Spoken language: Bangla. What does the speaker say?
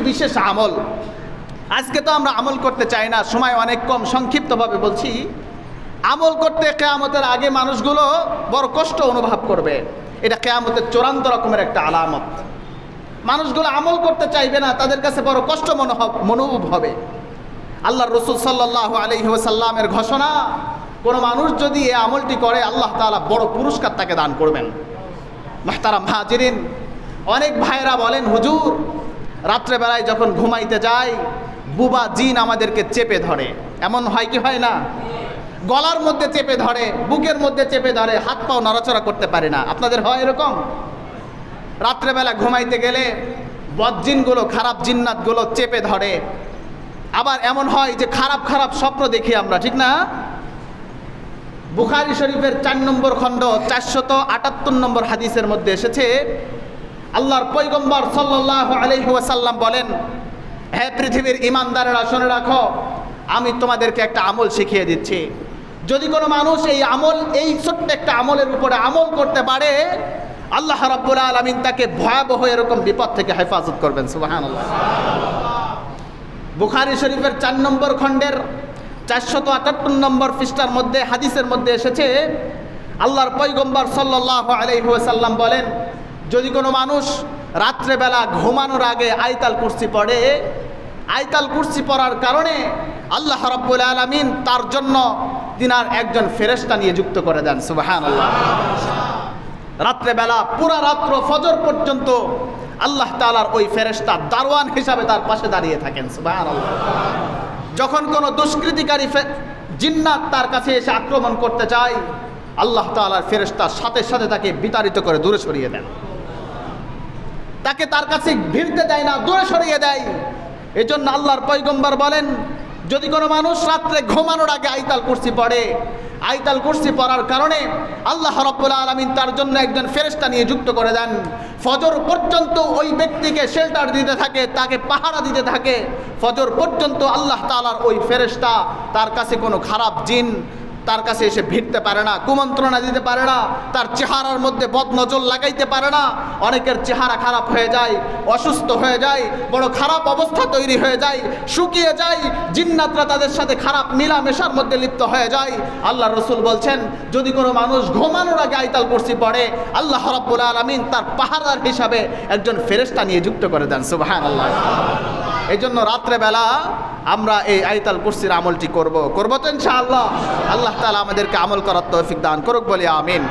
বিশেষ আমল? আজকে তো আমরা আমল করতে চাই না, সময় অনেক কম, সংক্ষিপ্তভাবে বলছি। আমল করতে কেয়ামতের আগে মানুষগুলো বড় কষ্ট অনুভব করবে। এটা কেয়ামতের চূড়ান্ত রকমের একটা আলামত। মানুষগুলো আমল করতে চাইবে না, তাদের কাছে বড় কষ্ট মনোভব মনোভব হবে। আল্লাহ রসুল সাল্লাহ আলহিহাসাল্লামের ঘোষণা, কোনো মানুষ যদি এ আমলটি করে, আল্লাহ তাআলা বড় পুরস্কার তাকে দান করবেন। মাহতারাম হাজিরিন, অনেক ভাইরা বলেন, হুজুর রাত্রেবেলায় যখন ঘুমাইতে যাই, বুবা জিন আমাদেরকে চেপে ধরে। এমন হয় কি হয় না? গলার মধ্যে চেপে ধরে, বুকের মধ্যে চেপে ধরে, হাত পাও নড়াচড়া করতে পারে না। আপনাদের হয় এরকম? রাত্রেবেলা ঘুমাইতে গেলে বদজিনগুলো খারাপ জিন্নাতগুলো চেপে ধরে। আবার এমন হয় যে খারাপ খারাপ স্বপ্ন দেখি আমরা, ঠিক না? বুখারি শরীফের চার নম্বর খণ্ড, চারশত আটাত্তর নম্বর হাদিসের মধ্যে এসেছে আল্লাহর পৈগম্বর সাল্লাহ আলহিহাসাল্লাম বলেন, হে পৃথিবীর ইমানদারেরা শুনে রাখো, আমি তোমাদেরকে একটা আমল শিখিয়ে দিচ্ছি। যদি কোনো মানুষ এই আমল, এই ছোট্ট একটা আমলের উপরে আমল করতে পারে, আল্লাহ রাব্বুল আলমিন তাকে ভয়াবহ এরকম বিপদ থেকে হেফাজত করবেন সুবাহান বুখারি শরীফের চার নম্বর খণ্ডের চারশত আটাত্তর নম্বর পৃষ্ঠার মধ্যে, হাদিসের মধ্যে এসেছে, আল্লাহর পৈগম্বর সাল্লাহ আলহিহাসাল্লাম বলেন যদি কোনো মানুষ রাত্রেবেলা ঘুমানোর আগে আইতাল কুর্সি পড়ে আইতাল কুর্সি পড়ার কারণে আল্লাহ রব্বুল আলমিন তার জন্য তিনার একজন ফেরেস্তা নিয়ে যুক্ত করে দেন সুবাহান আল্লাহ রাত্রেবেলা পুরা রাত্র ফজর পর্যন্ত আল্লাহ তালার ওই ফেরেস্তা দারোয়ান হিসাবে তার পাশে দাঁড়িয়ে থাকেন সুবাহান আল্লাহ যখন কোনো দুষ্কৃতিকারী জিন্নাত তার কাছে এসে আক্রমণ করতে চায়, আল্লাহ তালার ফেরেস্তার সাথে সাথে তাকে বিতাড়িত করে দূরে সরিয়ে দেন। তাকে তার কাছে ভিড়তে দেয় না, দূরে সরিয়ে দেয়। এজন্য আল্লাহর পৈগম্বর বলেন, যদি কোনো মানুষ রাত্রে ঘুমানোর আগে আইতাল কুর্সি পড়ে, আইতাল কুর্সি পড়ার কারণে আল্লাহ রব্বুল আলমিন তার জন্য একজন ফেরেস্তা নিয়ে যুক্ত করে দেন। ফজর পর্যন্ত ওই ব্যক্তিকে শেল্টার দিতে থাকে, তাকে পাহারা দিতে থাকে। ফজর পর্যন্ত আল্লাহ তালার ওই ফেরেস্তা তার কাছে কোনো খারাপ জিন তার কাছে এসে ভিড়তে পারে না, কুমন্ত্রণা দিতে পারে না, তার চেহারার মধ্যে বদনজর লাগাইতে পারে না। অনেকের চেহারা খারাপ হয়ে যায়, অসুস্থ হয়ে যায়, বড় খারাপ অবস্থা তৈরি হয়ে যায়, শুকিয়ে যায়, জিন্নাতরা তাদের সাথে খারাপ মিলামেশার মধ্যে লিপ্ত হয়ে যায়। আল্লাহ রসুল বলছেন, যদি কোনো মানুষ ঘুমানোর আগে আইতাল কুরসি পড়ে, আল্লাহ রব্বুল আলমিন তার পাহারার হিসাবে একজন ফেরেস্তা নিয়ে যুক্ত করে দেন সুবাহান আল্লাহ এই জন্য রাত্রেবেলা আমরা এই আইতাল কুরসির আমলটি করব। করব তো ইনশাআল্লাহ। আল্লাহ তালা আমাদেরকে আমল করার তৌফিক দান করুক বলে আমিন।